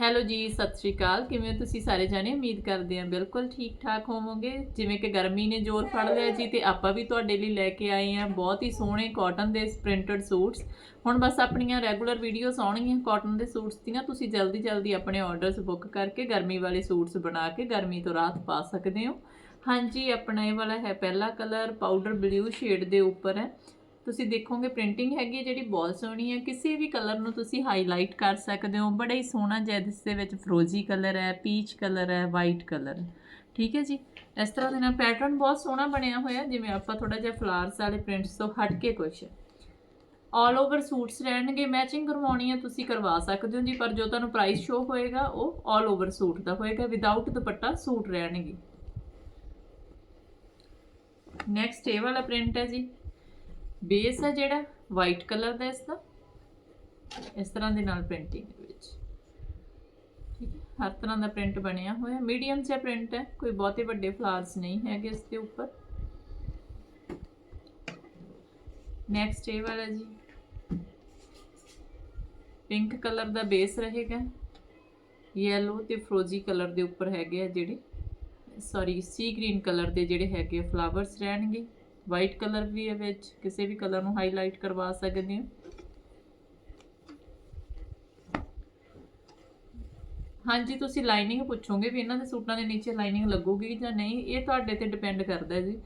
Hello ਜੀ, ਸਤਿ ਸ਼੍ਰੀ ਅਕਾਲ। ਕਿਵੇਂ ਹੋ ਤੁਸੀਂ ਸਾਰੇ ਜਾਣੇ? ਉਮੀਦ ਕਰਦੇ ਹਾਂ ਬਿਲਕੁਲ ਠੀਕ ਠਾਕ ਹੋਵੋਗੇ। ਜਿਵੇਂ ਕਿ ਗਰਮੀ ਨੇ ਜ਼ੋਰ ਫੜ ਲਿਆ ਜੀ, ਤੇ ਆਪਾਂ ਵੀ ਤੁਹਾਡੇ ਲਈ ਲੈ ਕੇ ਆਏ ਹਾਂ ਬਹੁਤ ਹੀ ਸੋਹਣੇ ਕਾਟਨ ਦੇ ਪ੍ਰਿੰਟਡ ਸੂਟਸ ਹੁਣ ਬਸ ਆਪਣੀਆਂ ਰੈਗੂਲਰ ਵੀਡੀਓਜ਼ ਆਉਣਗੀਆਂ ਕਾਟਨ ਦੇ ਸੂਟਸ ਦੀਆਂ। ਤੁਸੀਂ ਜਲਦੀ ਜਲਦੀ ਆਪਣੇ ਆਰਡਰਸ ਬੁੱਕ ਕਰਕੇ ਗਰਮੀ ਵਾਲੇ ਸੂਟਸ ਬਣਾ ਕੇ ਗਰਮੀ ਤੋਂ ਰਾਹਤ ਪਾ ਸਕਦੇ ਹੋ। ਹਾਂਜੀ, ਆਪਣਾ ਇਹ ਵਾਲਾ ਹੈ, ਪਹਿਲਾ ਕਲਰ ਪਾਊਡਰ ਬਲੂ ਸ਼ੇਡ ਦੇ ਉੱਪਰ ਹੈ। ਤੁਸੀਂ ਦੇਖੋਗੇ ਪ੍ਰਿੰਟਿੰਗ ਹੈਗੀ ਹੈ ਜਿਹੜੀ ਬਹੁਤ ਸੋਹਣੀ ਹੈ। ਕਿਸੇ ਵੀ ਕਲਰ ਨੂੰ ਤੁਸੀਂ ਹਾਈਲਾਈਟ ਕਰ ਸਕਦੇ ਹੋ। ਬੜਾ ਹੀ ਸੋਹਣਾ ਜਿਹਾ ਇਸ ਦੇ ਵਿੱਚ ਫਰੋਜ਼ੀ ਕਲਰ ਹੈ ਪੀਚ ਕਲਰ ਹੈ ਵਾਈਟ ਕਲਰ ਹੈ ਠੀਕ ਹੈ ਜੀ? ਇਸ ਤਰ੍ਹਾਂ ਦੇ ਨਾਲ ਪੈਟਰਨ ਬਹੁਤ ਸੋਹਣਾ ਬਣਿਆ ਹੋਇਆ ਜਿਵੇਂ ਆਪਾਂ ਥੋੜਾ ਜਿਹਾ ਫਲਾਵਰਸ ਵਾਲੇ ਪ੍ਰਿੰਟਸ ਤੋਂ ਹਟ ਕੇ ਕੁਛ। ਆਲ ਓਵਰ ਸੂਟਸ ਰਹਿਣਗੇ ਮੈਚਿੰਗ ਕਰਵਾਉਣੀ ਹੈ, ਤੁਸੀਂ ਕਰਵਾ ਸਕਦੇ ਹੋ ਜੀ। ਪਰ ਜੋ ਤੁਹਾਨੂੰ ਪ੍ਰਾਈਸ ਸ਼ੋ ਹੋਏਗਾ, ਉਹ ਆਲ ਓਵਰ ਸੂਟ ਦਾ ਹੋਏਗਾ। ਵਿਦਆਊਟ ਦੁਪੱਟਾ ਸੂਟ ਰਹਿਣਗੇ। ਨੈਕਸਟ ਇਹ ਵਾਲਾ ਪ੍ਰਿੰਟ ਹੈ ਜੀ। ਬੇਸ ਹੈ ਜਿਹੜਾ ਵਾਈਟ ਕਲਰ ਦਾ ਇਸ ਦਾ। ਇਸ ਤਰ੍ਹਾਂ ਦੇ ਨਾਲ ਪ੍ਰਿੰਟਿੰਗ ਦੇ ਵਿੱਚ। ਠੀਕ ਹੈ, ਹਰ ਤਰ੍ਹਾਂ ਦਾ ਪ੍ਰਿੰਟ ਬਣਿਆ ਹੋਇਆ। ਮੀਡੀਅਮ ਜਿਹਾ ਪ੍ਰਿੰਟ ਹੈ, ਕੋਈ ਬਹੁਤੇ ਵੱਡੇ ਫਲਾਵਰਸ ਨਹੀਂ ਹੈਗੇ ਇਸ ਦੇ ਉੱਪਰ। ਨੈਕਸਟ ਇਹ ਵਾਲਾ ਜੀ। ਪਿੰਕ ਕਲਰ ਦਾ ਬੇਸ ਰਹੇਗਾ। ਯੈਲੋ ਤੇ ਫਰੋਜ਼ੀ ਕਲਰ ਦੇ ਉੱਪਰ ਹੈਗੇ ਆ ਜਿਹੜੇ। ਸੌਰੀ ਸੀ ਗ੍ਰੀਨ ਕਲਰ ਦੇ ਜਿਹੜੇ ਹੈਗੇ ਫਲਾਵਰਸ ਰਹਿਣਗੇ। ਵਾਈਟ ਕਲਰ ਵੀ ਹੈ ਵਿੱਚ, ਕਿਸੇ ਵੀ ਕਲਰ ਨੂੰ ਹਾਈਲਾਈਟ ਕਰਵਾ ਸਕਦੇ ਹੋ। ਹਾਂਜੀ, ਤੁਸੀਂ ਲਾਈਨਿੰਗ ਪੁੱਛੋਗੇ ਵੀ ਇਹਨਾਂ ਦੇ ਸੂਟਾਂ ਦੇ ਨੀਚੇ ਲਾਈਨਿੰਗ ਲੱਗੂਗੀ ਜਾਂ ਨਹੀਂ, ਇਹ ਤੁਹਾਡੇ ਤੇ ਡਿਪੈਂਡ ਕਰਦਾ ਜੀ।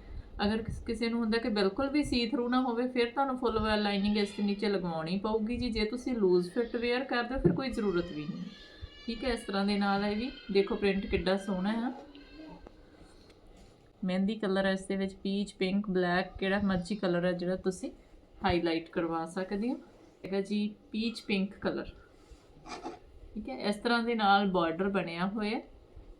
ਅਗਰ ਕਿਸੇ ਨੂੰ ਹੁੰਦਾ ਕਿ ਬਿਲਕੁਲ ਵੀ ਸੀ ਥਰੂ ਨਾ ਹੋਵੇ, ਫਿਰ ਤੁਹਾਨੂੰ ਫੁੱਲ ਵੈਲ ਲਾਈਨਿੰਗ ਇਸ ਦੇ ਨੀਚੇ ਲਗਾਉਣੀ ਪਊਗੀ ਜੀ। ਜੇ ਤੁਸੀਂ ਲੂਜ਼ ਫਿੱਟ ਵੇਅਰ ਕਰਦੇ ਹੋ, ਫਿਰ ਕੋਈ ਜ਼ਰੂਰਤ ਵੀ ਨਹੀਂ। ਠੀਕ ਹੈ, ਇਸ ਤਰ੍ਹਾਂ ਦੇ ਨਾਲ ਹੈ ਜੀ। ਦੇਖੋ ਪ੍ਰਿੰਟ ਕਿੱਡਾ ਸੋਹਣਾ ਹੈ। ਮਹਿੰਦੀ ਕਲਰ ਹੈ, ਇਸ ਦੇ ਵਿੱਚ ਪੀਚ, ਪਿੰਕ, ਬਲੈਕ, ਕਿਹੜਾ ਮਰਜ਼ੀ ਕਲਰ ਹੈ ਜਿਹੜਾ ਤੁਸੀਂ ਹਾਈਲਾਈਟ ਕਰਵਾ ਸਕਦੇ ਹੋ। ਹੈਗਾ ਜੀ ਪੀਚ, ਪਿੰਕ ਕਲਰ। ਠੀਕ ਹੈ, ਇਸ ਤਰ੍ਹਾਂ ਦੇ ਨਾਲ ਬਾਰਡਰ ਬਣਿਆ ਹੋਇਆ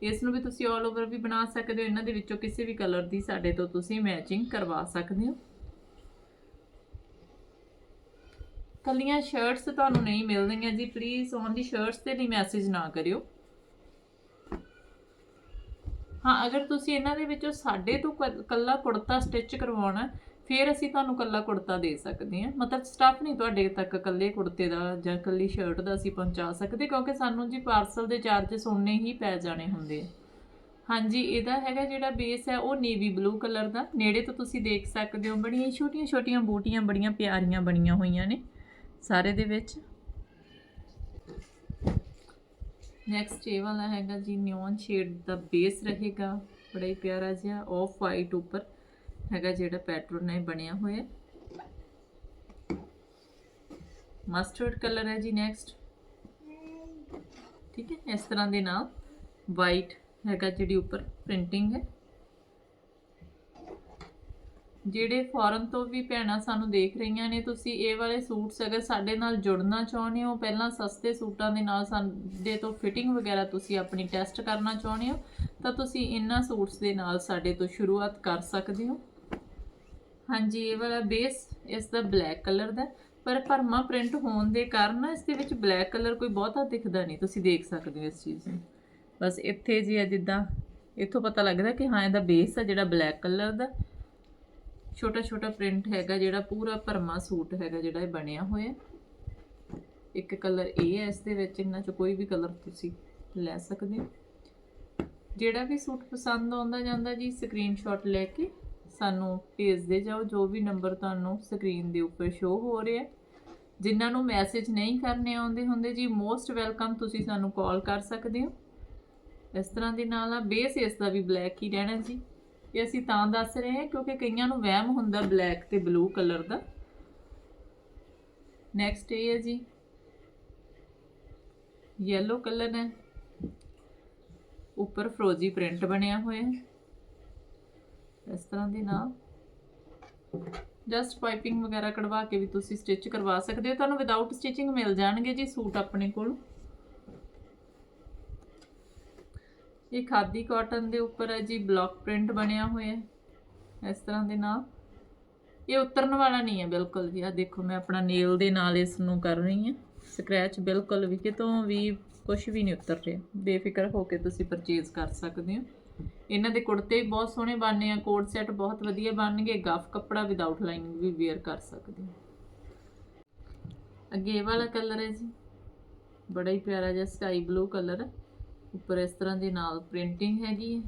ਇਸ ਨੂੰ ਵੀ ਤੁਸੀਂ 올 ਓਵਰ ਵੀ ਬਣਾ ਸਕਦੇ ਹੋ। ਇਹਨਾਂ ਦੇ ਵਿੱਚੋਂ ਕਿਸੇ ਵੀ ਕਲਰ ਦੀ ਸਾਡੇ ਤੋਂ ਤੁਸੀਂ ਮੈਚਿੰਗ ਕਰਵਾ ਸਕਦੇ ਹੋ। ਕੱਲੀਆਂ ਸ਼ਰਟਸ ਤੁਹਾਨੂੰ ਨਹੀਂ ਮਿਲਣਗੀਆਂ ਜੀ। ਪਲੀਜ਼ ਓਨਲੀ ਸ਼ਰਟਸ ਤੇ ਨਹੀਂ ਮੈਸੇਜ ਨਾ ਕਰਿਓ। ਹਾਂ, ਅਗਰ ਤੁਸੀਂ ਇਹਨਾਂ ਦੇ ਵਿੱਚੋਂ ਸਾਡੇ ਤੋਂ ਕ- ਕੱਲਾ ਕੁੜਤਾ ਸਟਿਚ ਕਰਵਾਉਣਾ, ਫਿਰ ਅਸੀਂ ਤੁਹਾਨੂੰ ਕੱਲਾ ਕੁੜਤਾ ਦੇ ਸਕਦੇ ਹਾਂ। ਮਤਲਬ ਸਟਫ ਨਹੀਂ ਤੁਹਾਡੇ ਤੱਕ ਕੱਲੇ ਕੁੜਤੇ ਦਾ ਜਾਂ ਕੱਲੀ ਸ਼ਰਟ ਦਾ ਅਸੀਂ ਪਹੁੰਚਾ ਸਕਦੇ, ਕਿਉਂਕਿ ਸਾਨੂੰ ਜੀ ਪਾਰਸਲ ਦੇ ਚਾਰजेस ਉਨੇ ਹੀ ਪੈ ਜਾਣੇ ਹੁੰਦੇ ਹਾਂਜੀ, ਇਹਦਾ ਹੈਗਾ ਜਿਹੜਾ ਬੇਸ ਹੈ, ਉਹ ਨੇਵੀ ਬਲੂ ਕਲਰ ਦਾ। ਨੇੜੇ ਤੋਂ ਤੁਸੀਂ ਦੇਖ ਸਕਦੇ ਹੋ, ਬੜੀਆਂ ਛੋਟੀਆਂ ਛੋਟੀਆਂ ਬੂਟੀਆਂ ਬੜੀਆਂ ਪਿਆਰੀਆਂ ਬਣੀਆਂ ਹੋਈਆਂ ਨੇ ਸਾਰੇ ਦੇ ਵਿੱਚ। ਨੈਕਸਟ ਇਹ ਵਾਲਾ ਹੈਗਾ ਜੀ ਨਿਓਨ ਸ਼ੇਡ ਦਾ ਬੇਸ ਰਹੇਗਾ। ਬੜਾ ਹੀ ਪਿਆਰਾ ਜਿਹਾ ਆਫ ਵਾਈਟ ਉੱਪਰ ਹੈਗਾ ਜਿਹੜਾ ਪੈਟਰਨ ਹੈ ਬਣਿਆ ਹੋਇਆ। ਮਸਟਰਡ ਕਲਰ ਹੈ ਜੀ ਨੈਕਸਟ ਠੀਕ ਹੈ, ਇਸ ਤਰ੍ਹਾਂ ਦੇ ਨਾਲ ਵਾਈਟ ਹੈਗਾ ਜਿਹੜੀ ਉੱਪਰ ਪ੍ਰਿੰਟਿੰਗ ਹੈ। ਜਿਹੜੇ ਫੋਰਨ ਤੋਂ ਵੀ ਭੈਣਾਂ ਸਾਨੂੰ ਦੇਖ ਰਹੀਆਂ ਨੇ, ਤੁਸੀਂ ਇਹ ਵਾਲੇ ਸੂਟਸ ਅਗਰ ਸਾਡੇ ਨਾਲ ਜੁੜਨਾ ਚਾਹੁੰਦੇ ਹੋ, ਪਹਿਲਾਂ ਸਸਤੇ ਸੂਟਾਂ ਦੇ ਨਾਲ ਸਾਡੇ ਤੋਂ ਫਿਟਿੰਗ ਵਗੈਰਾ ਤੁਸੀਂ ਆਪਣੀ ਟੈਸਟ ਕਰਨਾ ਚਾਹੁੰਦੇ ਹੋ, ਤਾਂ ਤੁਸੀਂ ਇਹਨਾਂ ਸੂਟਸ ਦੇ ਨਾਲ ਸਾਡੇ ਤੋਂ ਸ਼ੁਰੂਆਤ ਕਰ ਸਕਦੇ ਹੋ। ਹਾਂਜੀ, ਇਹ ਵਾਲਾ ਬੇਸ ਇਸ ਦਾ ਬਲੈਕ ਕਲਰ ਦਾ ਪਰ ਭਰਮਾ ਪ੍ਰਿੰਟ ਹੋਣ ਦੇ ਕਾਰਨ ਨਾ, ਇਸ ਦੇ ਵਿੱਚ ਬਲੈਕ ਕਲਰ ਕੋਈ ਬਹੁਤਾ ਦਿਖਦਾ ਨਹੀਂ, ਤੁਸੀਂ ਦੇਖ ਸਕਦੇ ਹੋ ਇਸ ਚੀਜ਼ ਨੂੰ। ਬਸ ਇੱਥੇ ਜੀ ਆ ਜਿੱਦਾਂ, ਇੱਥੋਂ ਪਤਾ ਲੱਗਦਾ ਕਿ ਹਾਂ, ਇਹਦਾ ਬੇਸ ਆ ਜਿਹੜਾ ਬਲੈਕ ਕਲਰ ਦਾ। ਛੋਟਾ ਛੋਟਾ ਪ੍ਰਿੰਟ ਹੈਗਾ ਜਿਹੜਾ ਪੂਰਾ ਭਰਮਾ ਸੂਟ ਹੈਗਾ ਜਿਹੜਾ ਇਹ ਬਣਿਆ ਹੋਇਆ। ਇੱਕ ਕਲਰ ਇਹ ਹੈ, ਇਸ ਦੇ ਵਿੱਚ ਇਹਨਾਂ ਚੋਂ ਕੋਈ ਵੀ ਕਲਰ ਤੁਸੀਂ ਲੈ ਸਕਦੇ ਹੋ। ਜਿਹੜਾ ਵੀ ਸੂਟ ਪਸੰਦ ਆਉਂਦਾ ਜਾਂਦਾ ਜੀ ਸਕਰੀਨਸ਼ਾਟ ਲੈ ਕੇ ਸਾਨੂੰ ਭੇਜਦੇ ਜਾਓ। ਜੋ ਵੀ ਨੰਬਰ ਤੁਹਾਨੂੰ ਸਕਰੀਨ ਦੇ ਉੱਪਰ ਸ਼ੋ ਹੋ ਰਿਹਾ ਹੈ। ਜਿਨ੍ਹਾਂ ਨੂੰ ਮੈਸੇਜ ਨਹੀਂ ਕਰਨੇ ਆਉਂਦੇ ਹੁੰਦੇ ਜੀ ਮੋਸਟ ਵੈਲਕਮ ਤੁਸੀਂ ਸਾਨੂੰ ਕਾਲ ਕਰ ਸਕਦੇ ਹੋ। ਇਸ ਤਰ੍ਹਾਂ ਦੇ ਨਾਲ ਆ ਬੇਸ ਇਸ ਦਾ ਵੀ ਬਲੈਕ ਹੀ ਰਹਿਣਾ ਜੀ। ਇਹ ਅਸੀਂ ਤਾਂ ਦੱਸ ਰਹੇ ਹਾਂ, ਕਿਉਂਕਿ ਕਈਆਂ ਨੂੰ ਵਹਿਮ ਹੁੰਦਾ ਬਲੈਕ ਤੇ ਬਲੂ ਕਲਰ ਦਾ। ਨੈਕਸਟ ਇਹ ਹੈ ਜੀ ਯੈਲੋ ਕਲਰ ਹੈ। ਉੱਪਰ ਫਰੋਜ਼ੀ ਪ੍ਰਿੰਟ ਬਣਿਆ ਹੋਇਆ ਹੈ। ਇਸ ਤਰ੍ਹਾਂ ਦੇ ਨਾਲ। ਜਸਟ ਪਾਈਪਿੰਗ ਵਗੈਰਾ ਕਢਵਾ ਕੇ ਵੀ ਤੁਸੀਂ ਸਟਿਚ ਕਰਵਾ ਸਕਦੇ ਹੋ। ਤੁਹਾਨੂੰ ਵਿਦਆਊਟ ਸਟਿਚਿੰਗ ਮਿਲ ਜਾਣਗੇ ਜੀ ਸੂਟ ਆਪਣੇ ਕੋਲ। ਇਹ ਖਾਦੀ ਕਾਟਨ ਦੇ ਉੱਪਰ ਹੈ ਜੀ, ਬਲੌਕ ਪ੍ਰਿੰਟ ਬਣਿਆ ਹੋਇਆ ਹੈ, ਇਸ ਤਰ੍ਹਾਂ ਦੇ ਨਾਲ। ਇਹ ਉਤਰਨ ਵਾਲਾ ਨਹੀਂ ਹੈ ਬਿਲਕੁਲ ਵੀ ਆ ਦੇਖੋ ਮੈਂ ਆਪਣਾ ਨੇਲ ਦੇ ਨਾਲ ਇਸ ਨੂੰ ਕਰ ਰਹੀ ਹਾਂ। ਸਕ੍ਰੈਚ ਬਿਲਕੁਲ ਵੀ, ਕਿਤੋਂ ਵੀ ਕੁਝ ਵੀ ਨਹੀਂ ਉਤਰ ਰਿਹਾ। ਬੇਫਿਕਰ ਹੋ ਕੇ ਤੁਸੀਂ ਪਰਚੇਜ਼ ਕਰ ਸਕਦੇ ਹੋ। ਇਹਨਾਂ ਦੇ ਕੁੜਤੇ ਵੀ ਬਹੁਤ ਸੋਹਣੇ ਬਣਨੇ ਆ, ਕੋਟ ਸੈੱਟ ਬਹੁਤ ਵਧੀਆ ਬਣਨਗੇ, ਗਫ ਕੱਪੜਾ ਵਿਦਆਊਟ ਲਾਈਨਿੰਗ ਵੀ ਵੇਅਰ ਕਰ ਸਕਦੇ ਹੋ। ਅੱਗੇ ਇਹ ਵਾਲਾ ਕਲਰ ਹੈ ਜੀ, ਬੜਾ ਹੀ ਪਿਆਰਾ ਜਿਹਾ ਸਕਾਈ ਬਲੂ ਕਲਰ ਹੈ। ਉੱਪਰ ਇਸ ਤਰ੍ਹਾਂ ਦੇ ਨਾਲ ਪ੍ਰਿੰਟਿੰਗ ਹੈਗੀ ਹੈ।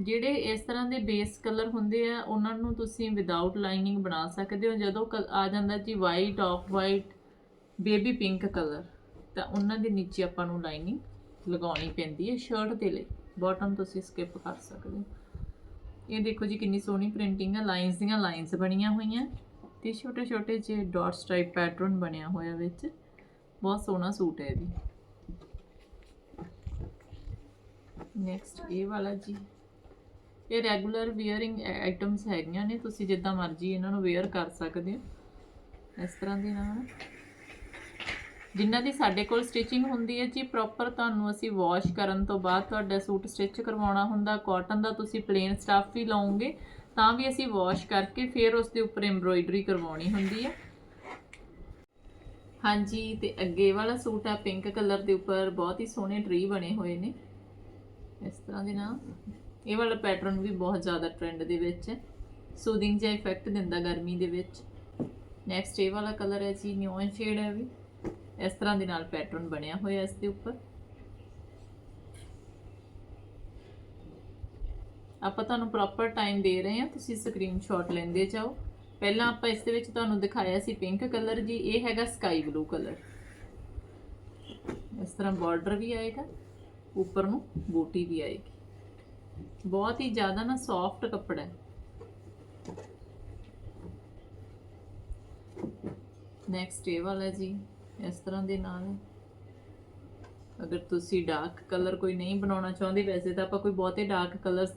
ਜਿਹੜੇ ਇਸ ਤਰ੍ਹਾਂ ਦੇ ਬੇਸ ਕਲਰ ਹੁੰਦੇ ਆ, ਉਹਨਾਂ ਨੂੰ ਤੁਸੀਂ ਵਿਦਆਊਟ ਲਾਈਨਿੰਗ ਬਣਾ ਸਕਦੇ ਹੋ। ਜਦੋਂ ਕ- ਆ ਜਾਂਦਾ ਜੀ white off white baby pink colour ਤਾਂ ਉਹਨਾਂ ਦੇ ਨੀਚੇ ਆਪਾਂ ਨੂੰ ਲਾਈਨਿੰਗ ਲਗਾਉਣੀ ਪੈਂਦੀ ਹੈ ਸ਼ਰਟ ਦੇ ਲਈ। ਬਾਟਮ ਤੁਸੀਂ ਸਕਿਪ ਕਰ ਸਕਦੇ ਹੋ। ਇਹ ਦੇਖੋ ਜੀ ਕਿੰਨੀ ਸੋਹਣੀ ਪ੍ਰਿੰਟਿੰਗ ਹੈ ਲਾਈਨਸ ਦੀਆਂ ਲਾਈਨਸ ਬਣੀਆਂ ਹੋਈਆਂ ਤੇ ਛੋਟੇ ਛੋਟੇ ਜਿਹੇ ਡਾਟਸ ਟਾਈਪ ਪੈਟਰਨ ਬਣਿਆ ਹੋਇਆ ਵਿੱਚ। ਬਹੁਤ ਸੋਹਣਾ ਸੂਟ ਹੈ ਇਹ ਵੀ। ਨੈਕਸਟ ਇਹ ਵਾਲਾ ਜੀ। ਇਹ ਰੈਗੂਲਰ ਵੇਅਰਿੰਗ ਆਈਟਮਸ ਹੈਗੀਆਂ ਨੇ, ਤੁਸੀਂ ਜਿੱਦਾਂ ਮਰਜ਼ੀ ਇਹਨਾਂ ਨੂੰ ਵੇਅਰ ਕਰ ਸਕਦੇ ਹੋ। ਇਸ ਤਰ੍ਹਾਂ ਦੇ ਨਾਲ ਜਿਨ੍ਹਾਂ ਦੀ ਸਾਡੇ ਕੋਲ ਸਟਿਚਿੰਗ ਹੁੰਦੀ ਹੈ ਜੀ ਪ੍ਰੋਪਰ ਤੁਹਾਨੂੰ ਅਸੀਂ ਵਾਸ਼ ਕਰਨ ਤੋਂ ਬਾਅਦ ਤੁਹਾਡਾ ਸੂਟ ਸਟਿਚ ਕਰਵਾਉਣਾ ਹੁੰਦਾ ਕਾਟਨ ਦਾ ਤੁਸੀਂ ਪਲੇਨ ਸਟਫ ਵੀ ਲਾਉਂਗੇ ਤਾਂ ਵੀ ਅਸੀਂ ਵਾਸ਼ ਕਰਕੇ ਫਿਰ ਉਸ ਦੇ ਉੱਪਰ ਐਮਬ੍ਰੋਇਡਰੀ ਕਰਵਾਉਣੀ ਹੁੰਦੀ ਹੈ। ਹਾਂਜੀ, ਤੇ ਅੱਗੇ ਵਾਲਾ ਸੂਟ ਆ ਪਿੰਕ ਕਲਰ ਦੇ ਉੱਪਰ, ਬਹੁਤ ਹੀ ਸੋਹਣੇ ਟਰੀ ਬਣੇ ਹੋਏ ਨੇ। ਇਸ ਤਰ੍ਹਾਂ ਦੇ ਨਾਲ। ਇਹ ਵਾਲਾ ਪੈਟਰਨ ਵੀ ਬਹੁਤ ਜ਼ਿਆਦਾ ਟ੍ਰੈਂਡ ਦੇ ਵਿੱਚ ਹੈ। ਸੂਦਿੰਗ ਜਿਹਾ ਇਫੈਕਟ ਦਿੰਦਾ ਗਰਮੀ ਦੇ ਵਿੱਚ। ਨੈਕਸਟ ਇਹ ਵਾਲਾ ਕਲਰ ਹੈ ਜੀ ਨਿਓਨ ਸ਼ੇਡ ਹੈ ਵੀ। ਇਸ ਤਰ੍ਹਾਂ ਦੇ ਨਾਲ ਪੈਟਰਨ ਬਣਿਆ ਹੋਇਆ ਇਸ ਦੇ ਉੱਪਰ। ਆਪਾਂ ਤੁਹਾਨੂੰ ਪ੍ਰੋਪਰ ਟਾਈਮ ਦੇ ਰਹੇ ਹਾਂ। ਤੁਸੀਂ ਸਕਰੀਨਸ਼ਾਟ ਲੈਂਦੇ ਜਾਓ। ਪਹਿਲਾਂ ਆਪਾਂ ਇਸ ਦੇ ਵਿੱਚ ਤੁਹਾਨੂੰ ਦਿਖਾਇਆ ਸੀ ਪਿੰਕ ਕਲਰ ਜੀ। ਇਹ ਹੈਗਾ ਸਕਾਈ ਬਲੂ ਕਲਰ ਇਸ ਤਰ੍ਹਾਂ ਬਾਰਡਰ ਵੀ ਆਏਗਾ। ਉੱਪਰ ਨੂੰ ਬੂਟੀ ਵੀ ਆਏਗੀ ਬਹੁਤ ਹੀ ਜ਼ਿਆਦਾ ਨਾ ਸੌਫਟ ਕੱਪੜਾ ਹੈ ਨੈਕਸਟ ਇਹ ਵਾਲਾ ਜੀ, ਇਸ ਤਰ੍ਹਾਂ ਦੇ ਨਾਲ ਹੈ। ਅਗਰ ਤੁਸੀਂ ਡਾਰਕ ਕਲਰ ਕੋਈ ਨਹੀਂ ਬਣਾਉਣਾ ਚਾਹੁੰਦੇ, ਵੈਸੇ ਤਾਂ ਆਪਾਂ ਕੋਈ ਬਹੁਤੇ ਡਾਰਕ ਕਲਰਸ